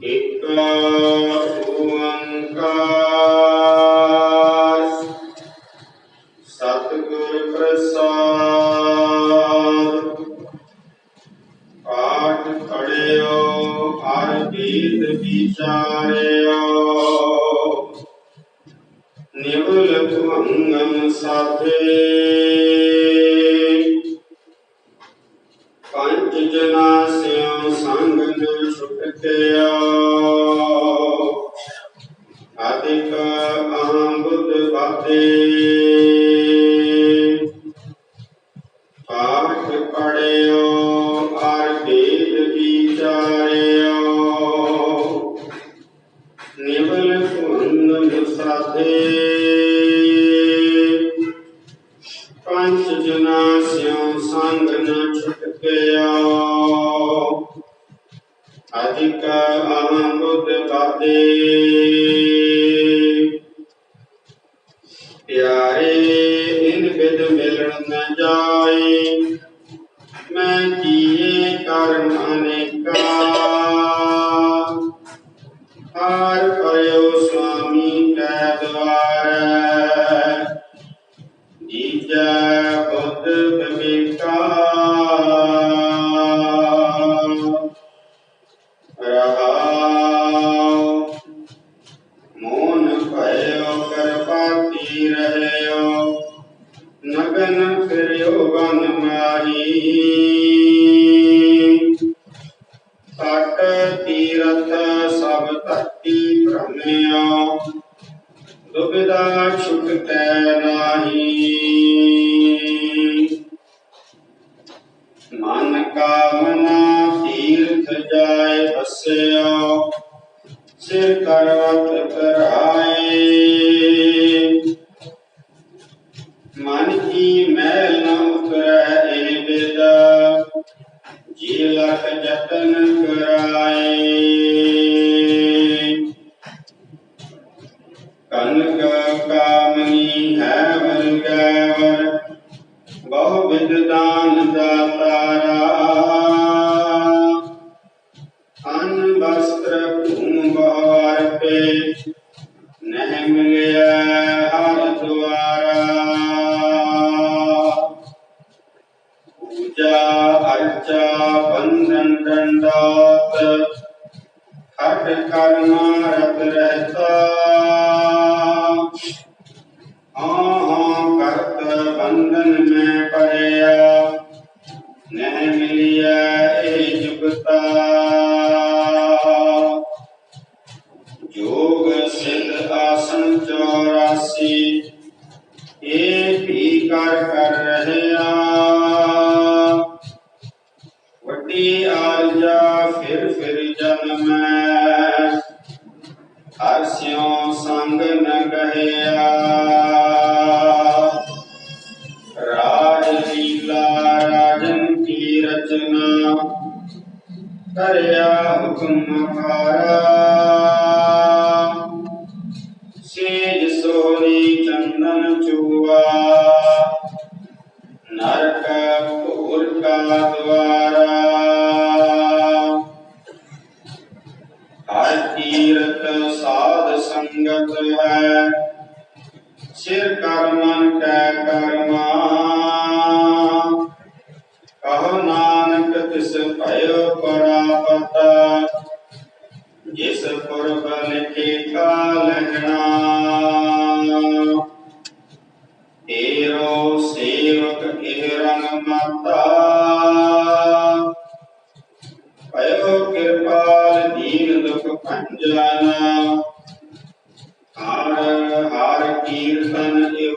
اوکا ستگرس آٹھ کھڑے ہوا نمل کنگم سد ਆਦਿਕ ਅਹੰ ਬੁੱਧ ਬਾਤੇ ਪਾਠ ਪੜਿਓ ਹਰ ਵੇਦ ਵਿਚਾਰਿਓ ਨਿਵਲ ਭੁੰਨ ਸਾਧੇ ਪੰਜ ਜਨਾ ਸਿਉ ਸੰਗ ਨ ਛੁਟਕਿਆ ਅਧਿਕ ਅਹੰ ਬੁੱਧ ਬਾਦੇ پیارے ان بد ملن نہ جائے میں کیے کرم انکا ہر پیو ਨਗਨ ਫਿਰਿਓ ਬਨ ਮਾਹੀ। ਤਟ ਤੀਰਥ ਸਭ ਧਰਤੀ ਭ੍ਰਮਿਓ ਦੁਬਿਧਾ ਛੁਟਕੈ ਨਾਹੀ। ਮਨ ਕਾਮਨਾ ਤੀਰਥ ਜਾਏ ਬਸਿਓ ਸਿਰ ਕਰਵਤ ਕਰਾਏ جتن کرائی کامنی ہے ان نہ ملیا دنڈات ہٹ کر مارت رہتا ہاں ہاں کرت بندن میں پڑیا نہ ملیا اے جگتا جوگ سدھ آسن چوراسی اے بھی کر کر رہیا پھر پھر جن میں ہر سیوں سنگ نہ گہیا راج لیلا، راجن کی رچنا کریا حکم کھارا سیج سوری چندن چوبا نرک پور کا دوارا۔ ਸੰਗਤ ਹੈ ਸਿਰ ਕਰਮਨ ਕੈ ਕਰਮਾ ਕਹੋ ਨਾਨਕ ਤਿਸ ਭਇਓ ਪਰਾਪਤ ਜਿਸ ਪੁਰਬ ਲਿਖੇ ਕਾ ਲਹਿਣਾ ਏਰੋ ਸੇਵਕ ਇਹ ਰੰਗ ਮਾਤਾ